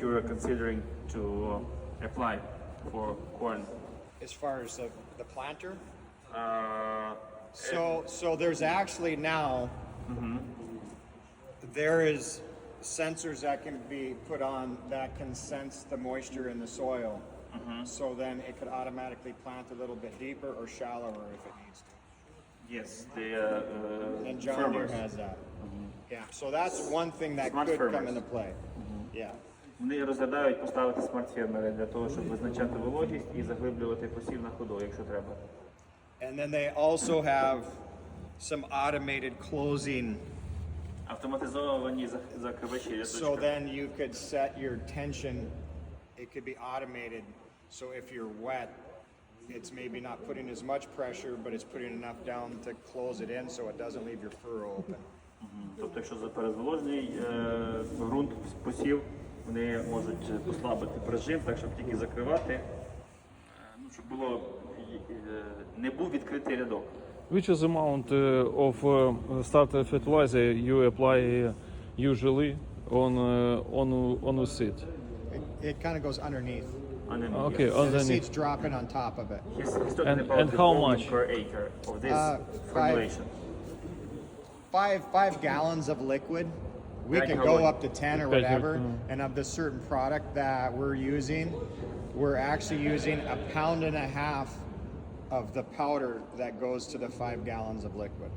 you're considering to apply for corn? As far as the, the planter, Uh, so so there's actually now there is sensors that can be put on that can sense the moisture in the soil. So then it could automatically plant a little bit deeper or shallower if it needs to. yes, the uh, And uh, John Deere farmers. has that. Yeah. So that's one thing that Smart could come farmers. into play. Yeah. Вони розглядають поставити смарт-фермери для того, щоб визначати вологість і заглиблювати посів на ходу, якщо треба. And then they also have some automated closing. Автоматизовані зак- закривачі So рядочка. then you could set your tension. It could be automated. So if you're wet, it's maybe not putting as much pressure, but it's putting enough down to close it in so it doesn't leave your furrow open. Тобто, якщо за перезволожений е, ґрунт посів, вони можуть е, послабити прижим, так щоб тільки закривати, е, ну, щоб було е, не був відкритий рядок. Which is the amount uh, of uh, starter fertilizer you apply uh, usually on uh, on on the seed? It, it kind of goes underneath. Underneath. Okay, Yes. So the underneath. seed's dropping on top of it. He's, he's talking And- about and the how volume much? per acre of this Uh, five. formulation. Five five gallons of liquid. We Five can gallon. go up to ten or Okay, whatever. mm. And of the certain product that we're using, we're actually using a pound and a half of the powder that goes to the five gallons of liquid.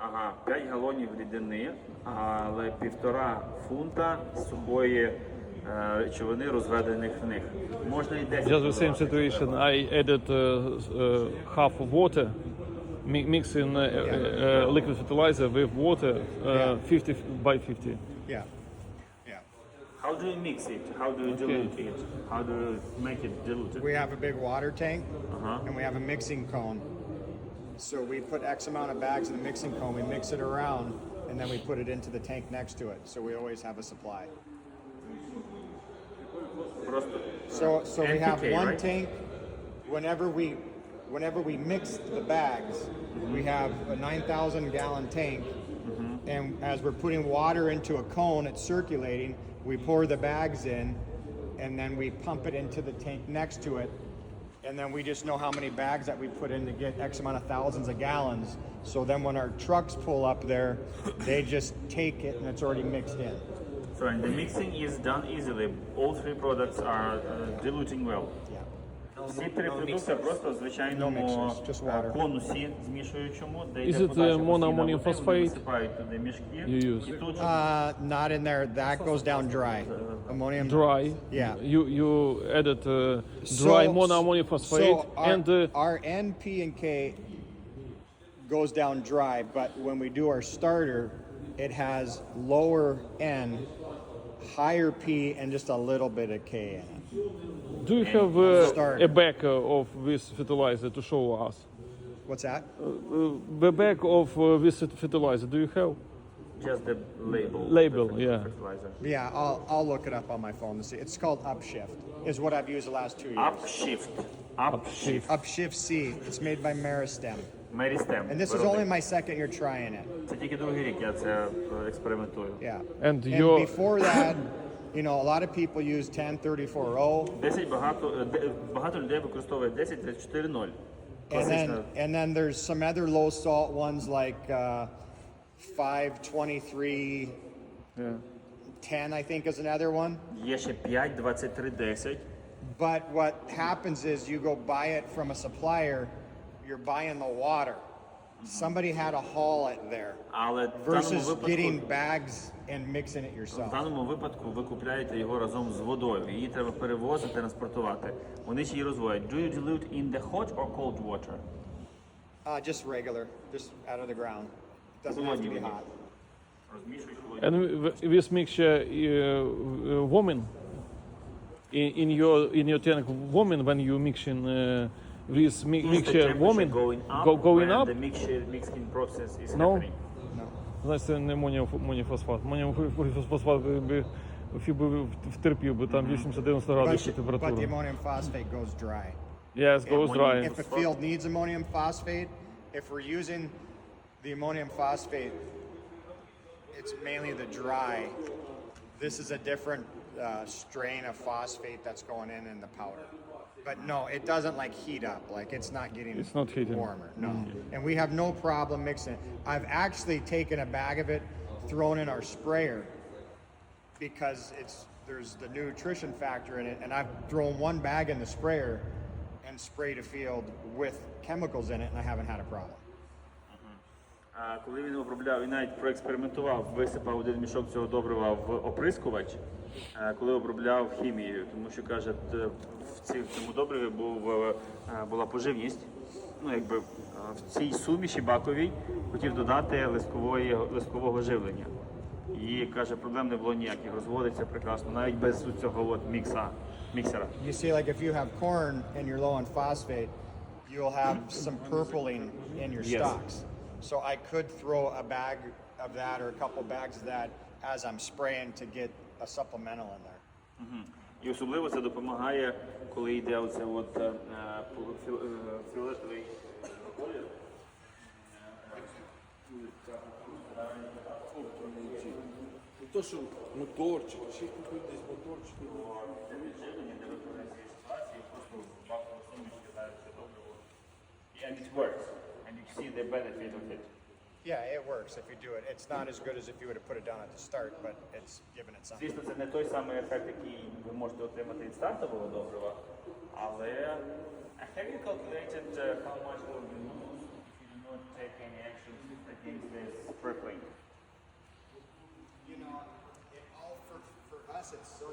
Ага, 5 галонів рідини, але півтора фунта сухої е, речовини, розведених в них. Можна і 10. Just the same додавати. situation. I added uh, uh, half of water, mi- mixing uh, yeah. Uh, uh, liquid fertilizer with water yeah. 50 by 50. Yeah. How do you mix it? How do you okay. dilute it? How do you make it diluted? We have a big water tank uh -huh. and we have a mixing cone. So we put X amount of bags in the mixing cone, we mix it around, and then we put it into the tank next to it. So we always have a supply. So, so we have one tank. Whenever we whenever we mix the bags, we have a 9,000 gallon tank, and as we're putting water into a cone, it's circulating. We pour the bags in, and then we pump it into the tank next to it, and then we just know how many bags that we put in to get X amount of thousands of gallons. So then when our trucks pull up there, they just take it and it's already mixed in. So and the mixing is done easily. All three products are uh, diluting well. Yeah. Всі три продукти просто в звичайному No mixers, just water. е, конусі змішуючому, де Is йде it, подача uh, monoammonium постійна води, вони phosphate висипають туди мішки. you use? І тут же Uh, not in there. That goes down dry. Ammonium Dry. Yeah. You you added uh, dry So- monoammonium phosphate so our, and uh, our N, P, and K goes down dry, but when we do our starter, it has lower N, higher P, and just a little bit of K in it. do you have uh, Starter. a bag uh, of this fertilizer to show us? What's that? Uh, the bag of uh, this fertilizer, do you have? just the label. Label, the yeah. fertilizer. Yeah, I'll, I'll look it up on my phone to see. It's called Upshift, is what I've used the last two years. Upshift. Upshift. Upshift C. It's made by Meristem. Meristem. And this is only my second year trying it. Це тільки другий рік я це е, експериментую. Yeah. And And your before that, you know, a lot of people use 1034O. 10 багато, е, де- багато людей використовує 10 34.0. And Класична. then, and then there's some other low salt ones like uh, 523 yeah. 10, I think, is another one. Є ще 5, 23, 10. But what happens is you go buy it from a supplier, you're buying the water. Somebody had to haul it there Але в даному versus випадку, getting bags and mixing it в yourself. даному випадку ви купляєте його разом з водою. Її треба перевозити, транспортувати. Вони ще її розводять. Do you dilute in the hot or cold water? Uh, just regular, just out of the ground. It doesn't have to be hot. Розмішують холодні. And th- this mixture uh, uh, woman in, in your in your tank woman when you mixing uh, this mi- Is the mixture temperature woman going up go, going when up? the mixture, mixing process is No. happening? No. Значить, це не моніфосфат. Моніфосфат би фі би втерпів би там 80-90 But, градусів but the температура. ammonium phosphate goes dry. Yes, goes dry. If a field needs ammonium phosphate, if we're using the ammonium phosphate, it's mainly the dry This is a different uh, strain of phosphate that's going in in the powder. But no, it doesn't like heat up. Like it's not getting It's not heating. warmer. No. And we have no problem mixing. it. I've actually taken a bag of it, thrown in our sprayer because it's there's the nutrition factor in it, and I've thrown one bag in the sprayer and sprayed a field with chemicals in it, and I haven't had a problem. А коли він обробляв, він навіть проекспериментував, висипав один мішок цього добрива в оприскувач, е, Коли обробляв хімією, тому що каже, в цьому добриві був, е, е, була поживність. Ну, якби е, в цій суміші баковій хотів додати листкової, листкового живлення. І каже, проблем не було ніяких, розводиться прекрасно, навіть без цього от мікса, міксера. You see, like if you have corn and you're low on phosphate, you'll have some purpling in your Yes. stalks. So I could throw a bag of that or a couple bags of that as I'm spraying to get a supplemental in there. І особливо це допомагає, коли йде оце от е, е, філ- е, фіолетовий колір. Ну то, що моторчик, ще купив десь моторчик. And it works, and you see the benefit of it. Yeah, it works if you do it. It's not as good as if you would have put it down at the start, but it's given it something. Звісно, це не той самий ефект, який ви можете отримати від стартового добрива, але have you calculated uh, how much will you lose if you do not take any actions against this crippling? You know, it all for, for us, it's so